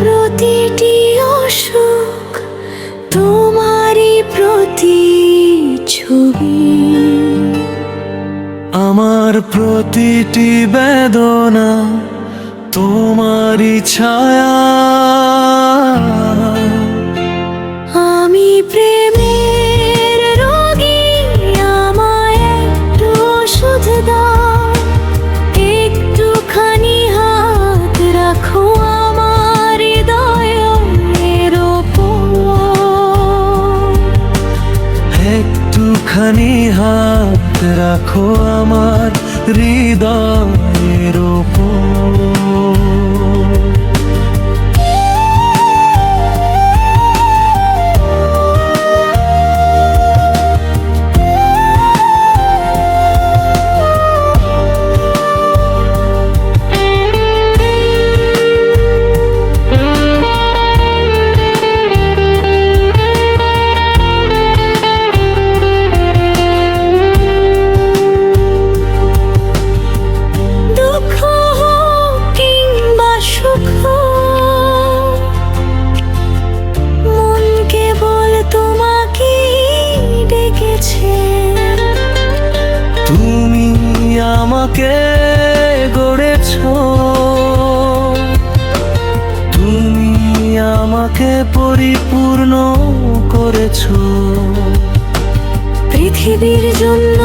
প্রতিটি অসুখ তোমারই প্রতি ছবি আমার প্রতিটি বেদনা তোমারই ছায়া। একটুখানি হাত রাখো আমার হৃদয়ের ওপর। আমাকে গড়েছ। তুমি আমাকে পরিপূর্ণ করেছ। পৃথিবীর জন্য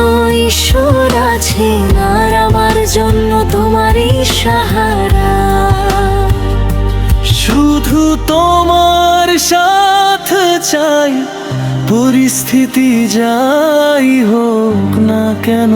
ঈশ্বর আছে আর আমার জন্য তোমারই সাহারা। শুধু তোমার সাথ চাই পরিস্থিতি যাই হোক না কেন।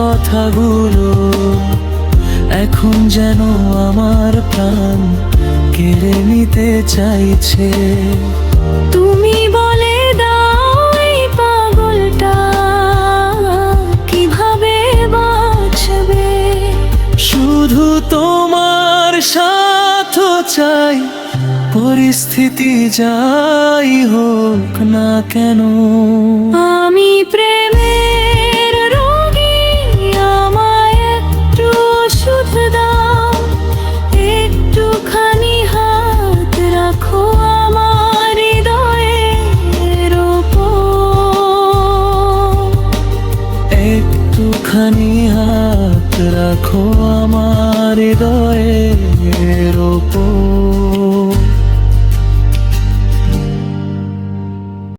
কথাগুলো এখন যেন আমার প্রাণ কেড়ে নিতে চাইছে। তুমি বলে দাও এই পাগলটা কীভাবে বাঁচবে? শুধু তোমার সাথ চাই পরিস্থিতি যাই হোক না কেন। আমি রাখো আমার হৃদয়ের ওপর।